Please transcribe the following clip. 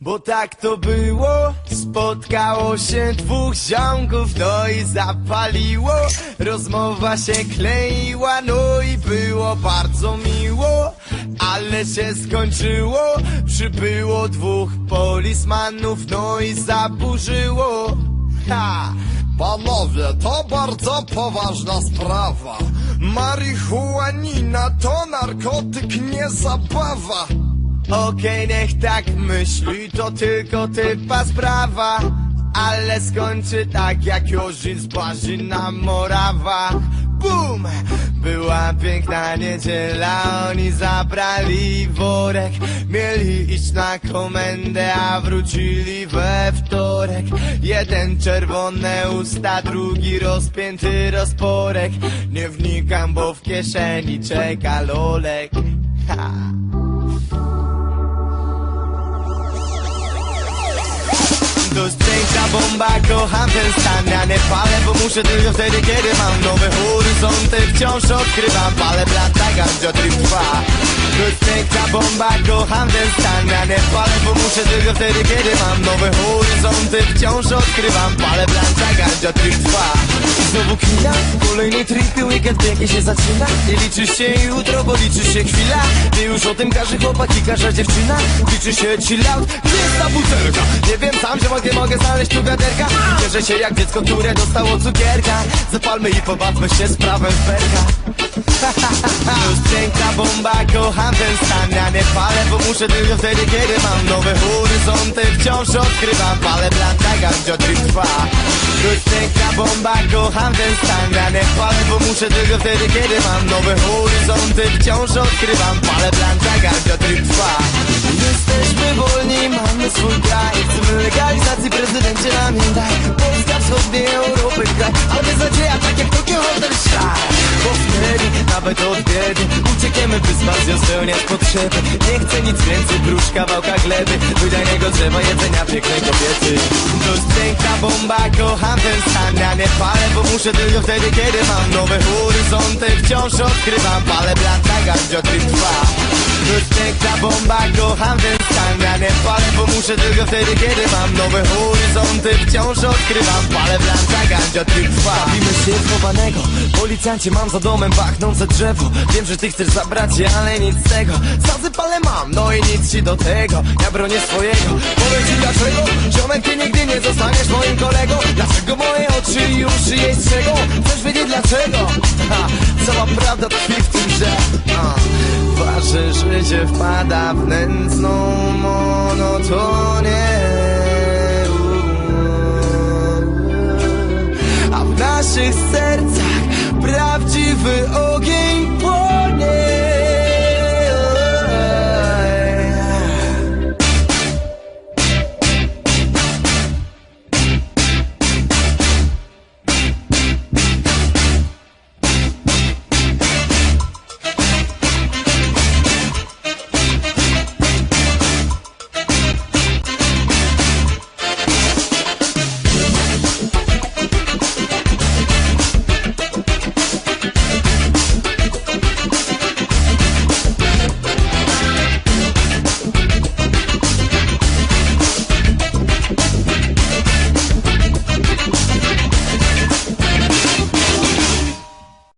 Bo tak to było, spotkało się dwóch ziomków, no i zapaliło Rozmowa się kleiła, no i było bardzo miło Ale się skończyło, przybyło dwóch polismanów, no i zaburzyło Ha! Panowie, to bardzo poważna sprawa. Marihuanina to narkotyk, nie zabawa. Okej, niech tak myśli, to tylko typa sprawa. Ale skończy tak jak Jorzin z na Morawach. Bum! Była piękna niedziela, oni zabrali worek. Mieli iść na komendę, a wrócili we wtorek. Jeden czerwone usta, drugi rozpięty rozporek. Nie wnikam, bo w kieszeni czeka lolek. Ha! Jest piękna bomba, kocham ten stan. Ja nie palę, bo muszę tylko wtedy, kiedy mam nowe horyzonty. Wciąż odkrywam, palę blanta, gadzio trip trwa piękna bomba, kocham ten stan. Ja nie palę, bo muszę tylko wtedy, kiedy mam nowe horyzonty. Wciąż odkrywam, palę blanta, gadzio trip trwa Znowu kmina, kolejny trip i weekend pięknie się zaczyna. Nie liczy się jutro, bo liczy się chwila. Nie już o tym każe chłopak i każda dziewczyna Liczy się chill out, gdzie jest ta butelka? Nie wiem sam, że mogę, mogę znaleźć tu wiaderka. Cieszę się jak dziecko, które dostało cukierka. Zapalmy i pobawmy się z prawem To jest piękna bomba, kocham ten stan. Ja nie palę, bo muszę tylko wtedy, kiedy mam nowe horyzonty. Wciąż odkrywam, palę blanta, trip trwa Bomba, kocham ten stan nie palę, bo muszę tylko wtedy, kiedy mam nowe horyzonty. Wciąż odkrywam, palę blanta, gardzio trip trwa Jesteśmy wolni, mamy swój kraj. Chcemy legalizacji, prezydencie daj Polska wschodniej Europy kraj Uciekniemy, by z Mazją spełniać potrzeby. Nie chcę nic więcej, prócz kawałka gleby. Wydajnego drzewa, jedzenia pięknej kobiety. To jest piękna bomba, kocham ten stan. Ja nie palę, bo muszę tylko wtedy, kiedy mam nowe horyzonty. Wciąż odkrywam, palę blanta, gardzio trip trwa. To jest piękna bomba, kocham ten Nie palę, bo muszę tylko wtedy, kiedy mam nowe horyzonty. Wciąż odkrywam, palę blanta, gandzia trip trwa. Bawimy się w chowanego, policjancie mam za domem pachnące drzewo. Wiem, że ty chcesz zabrać je, ale nic z tego. Sazy palę mam, no i nic ci do tego. Ja bronię swojego, powiem ci dlaczego Ziomek, ty nigdy nie zostaniesz moim kolegą? Dlaczego moje oczy uszy jej strzegą? Chcesz wiedzieć dlaczego? Ha, cała prawda tkwi w tym, że życie wpada w nędzną monotonię